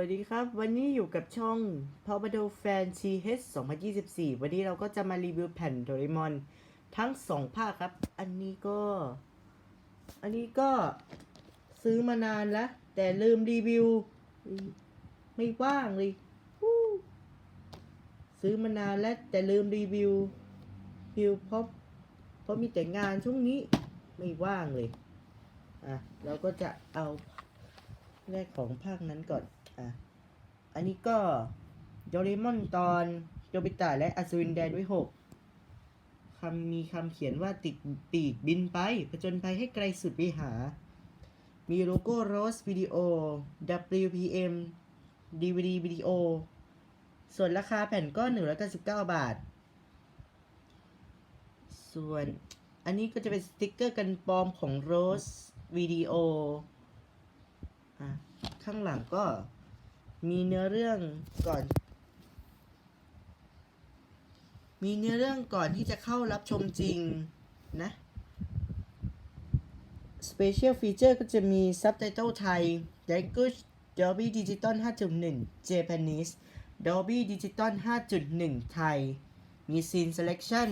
วัสดีครับ วันนี้อยู่กับช่อง p a w p a d o Fan CH 2024 วันนี้เราก็จะมารีวิวแผ่นโดเรมอนทั้งสองภาคครับ อันนี้ก็ อันนี้ก็ซื้อมานานแล้ว แต่ลืมรีวิว ไม่ว่างเลยซื้อมานานแล้วแต่ลืมรีวิววิวเพราะเพราะมีแต่งานช่วงนี้ไม่ว่างเลย อะ เราก็จะเอาแรกของภาคนั้นก่อน อะ อันนี้ก็โดเรมอนตอนโดบิตะและอัศวินแดนด้วยหกคำมีคำเขียนว่าติดปีกบินไปผจญภัยให้ไกลสุดวิหา มีโลโก้โรสวิดีโอ WPM DVD วิดีโอ ส่วนราคาแผ่นก็ 199 บาท ส่วนอันนี้ก็จะเป็นสติกเกอร์กันปลอมของโรสวิดีโอ อะ ข้างหลังก็ มีเนื้อเรื่องก่อน มีเนื้อเรื่องก่อนที่จะเข้ารับชมจริงนะ Special Feature ก็จะมี Subtitle ไทย Language Dolby Digital 5.1 Japanese Dolby Digital 5.1 ไทย มี Scene Selection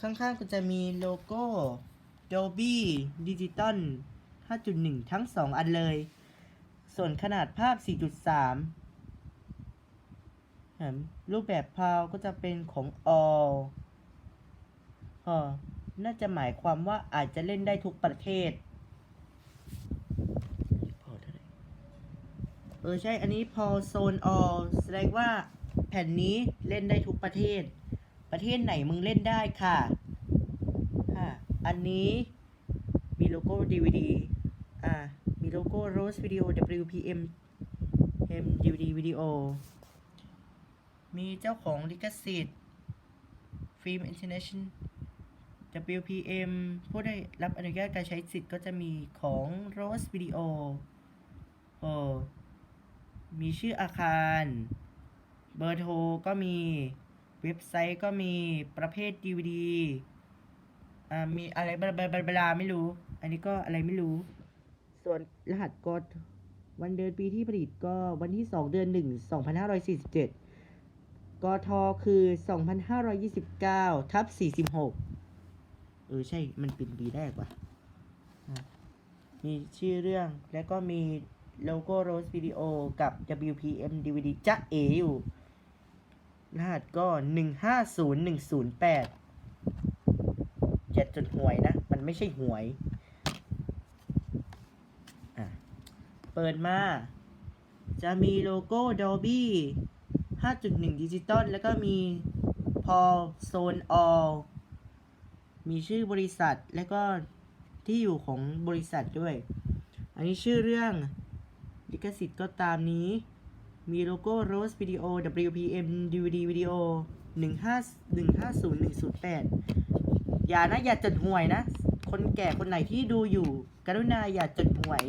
ข้างๆก็จะมีโลโก้ Dolby Digital 5.1 ทั้ง 2 อันเลย ส่วนขนาดภาพ 4.3 รูปแบบพาวก็จะเป็นของ all น่าจะหมายความว่าอาจจะเล่นได้ทุกประเทศเท่าไหร่เออใช่ อันนี้พอโซน all แสดงว่าแผ่นนี้เล่นได้ทุกประเทศ ประเทศไหนมึงเล่นได้ค่ะ ค่ะ อันนี้มีโลโก้ DVD อ่า มีโลโก้ Rose Video WPM M DVD วิดีโอมีเจ้าของลิขสิทธิ์ Film International WPM ผู้ได้รับอนุญาตการใช้สิทธิ์ก็จะมีของ Rose Video โอมีชื่ออาคาร เบอร์โทรก็มี เว็บไซต์ก็มีประเภท DVD อ่ามีอะไรบลาบลาไม่รู้ อันนี้ก็อะไรไม่รู้ ส่วนรหัสกดวันเดือนปีที่ผลิตก็วันที่ 2 เดือน 1 2547 กทคือ 2529 ทับ 46 เออ ใช่ มันเป็นปีแรกว่ะ มีชื่อเรื่องแล้วก็มีโลโก้ Rose Video กับ WPM DVD จะเออยู่ รหัสก็ 150108 เจ็ดจดหวยนะ มันไม่ใช่หวย อะ เปิดมา จะมีโลโก้ Dolby 5.1 ดิจิตอลแล้วก็มีพอโซน all มีชื่อบริษัทแล้วก็ที่อยู่ของบริษัทด้วย อันนี้ชื่อเรื่องลิขสิทธิ์ก็ตามนี้ มีโลโก้ Rose Video WPM DVD วิดีโอ15150108 อย่านะ อย่าจดหวยนะ คนแก่คนไหนที่ดูอยู่ กรุณาอย่าจดหวยหวย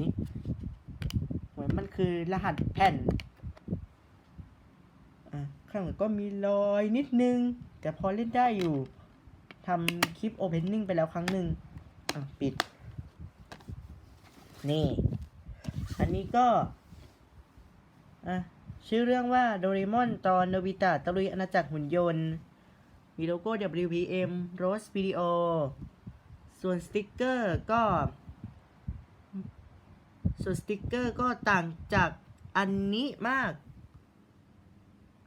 มันคือรหัสแผ่นข้างหลังก็มีรอยนิดนึง แต่พอเล่นได้อยู่ทำคลิป Opening ไปแล้วครั้งหนึ่งอะปิด นี่ อันนี้ก็ อะ ชื่อเรื่องว่าโดเรมอนตอนโนบิตะตะลุยอาณาจักรหุ่นยนต์ มีโลโก้ WPM Rose Video ส่วนสติกเกอร์ก็ ส่วนสติกเกอร์ก็ต่างจากอันนี้มาก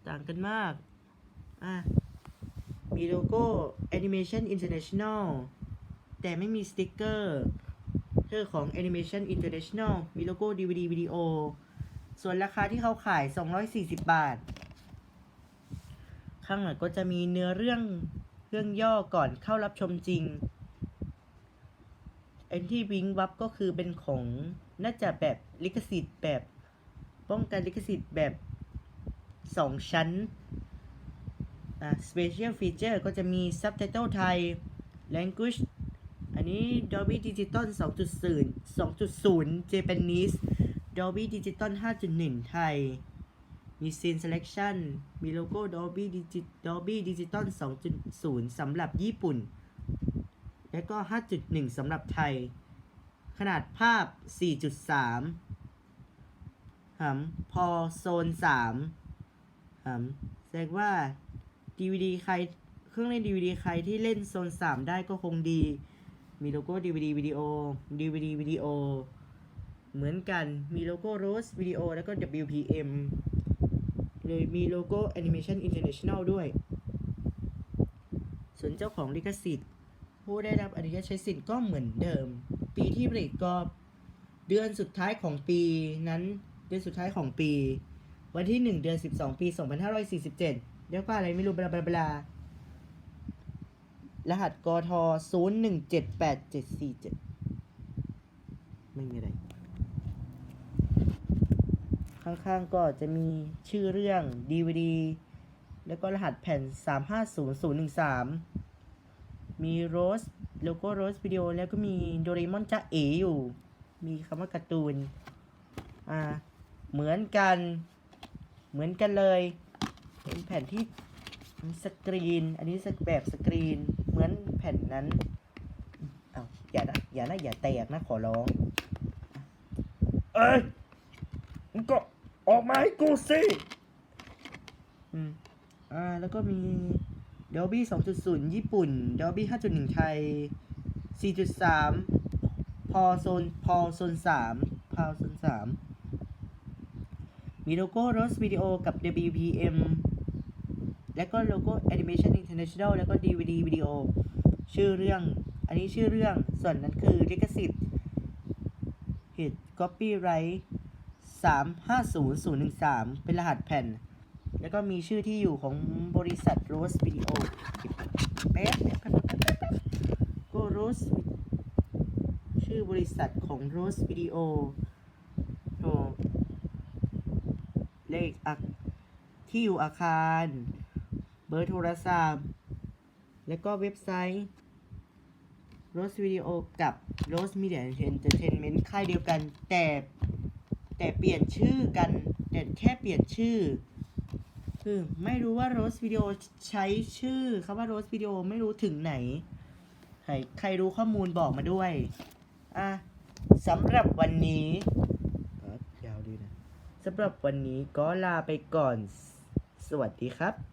ต่างกันมาก อะ มีโลโก้ Animation International แต่ไม่มีสติกเกอร์คือของ Animation International มีโลโก้ DVD วิดีโอ ส่วนราคาที่เขาขาย 240 บาท ข้างหลังก็จะมีเนื้อเรื่องเรื่องย่อก่อนเข้ารับชมจริงไอ้ที่วิงวับก็คือเป็นของ น่าจะแบบลิขสิทธิ์แบบป้องกันลิขสิทธิ์แบบสองชั้น อ่า special feature ก็จะมี subtitle ไทย language อันนี้ Dolby Digital 2.0 2.0 Japanese Dolby Digital 5.1 ไทย มี Scene Selection มีโลโก้ Dolby Digital Dolby Digital 2.0 สำหรับญี่ปุ่น และก็ 5.1 สำหรับไทย ขนาดภาพ 4.3หำพอโซนสามหำแสดงว่า DVD ใครเครื่องเล่น DVD ใครที่เล่นโซนสามได้ก็คงดี มีโลโก้ DVD วิดีโอ DVD วิดีโอ เหมือนกัน มีโลโก้ Rose Video แล้วก็ WPM เลยมีโลโก้ Animation International ด้วย ส่วนเจ้าของลิขสิทธิ์ ผู้ได้รับอนุญาตใช้สิทธิ์ก็เหมือนเดิม ปีที่ผลิตก็เดือนสุดท้ายของปีนั้นเดือนสุดท้ายของปี วันที่ 1 เดือน 12 ปี 2547เดี๋ยวก็อะไรไม่รู้บลาบลาบลารหัสกท01787747 ไม่มีอะไร ข้างๆก็จะมีชื่อเรื่อง DVD แล้วก็รหัสแผ่น 350013 มีโรส โลโก้โรสวิดีโอแล้วก็มีโดเรมอนจ้าเออยู่ มีคำว่าการ์ตูน อ่า เหมือนกัน เหมือนกันเลย เป็นแผ่นที่สกรีน อันนี้สแบบสกรีน เหมือนแผ่นนั้นเอาวอย่านะอย่านะอย่าแตกนะขอร้อง เอ้ยมึงก็ออกมาให้กูสิ อืม อ่า แล้วก็มี Dolby 2.0 ญี่ปุ่น Dolby 5.1 ไทย 4.3 พอโซนพอโซน3พอโซน3มีโลโก้ Rose Video กับ WPM แล้วก็โลโก้ Animation International แล้วก็ DVD Video ชื่อเรื่อง อันนี้ชื่อเรื่อง ส่วนนั้นคือลิขสิทธิ์เหตุ Copyright 350013 เป็นรหัสแผ่น แล้วก็มีชื่อที่อยู่ของบริษัท Rose Video แป๊บก็ Rose ชื่อบริษัทของ Rose Video โอ้เลขอักที่อยู่อาคาร เบอร์โทรศัพท์ แล้วก็เว็บไซต์ Rose Video กับ Rose Media Entertainment ค่ายเดียวกันแต่แต่เปลี่ยนชื่อกัน แต่แค่เปลี่ยนชื่อ คือไม่รู้ว่า Rose Video ใช้ชื่อคำว่า Rose Video ไม่รู้ถึงไหน ใครใครรู้ข้อมูลบอกมาด้วย อะสำหรับวันนี้เอ้ยยาวดีนะสำหรับวันนี้ก็ลาไปก่อน สวัสดีครับ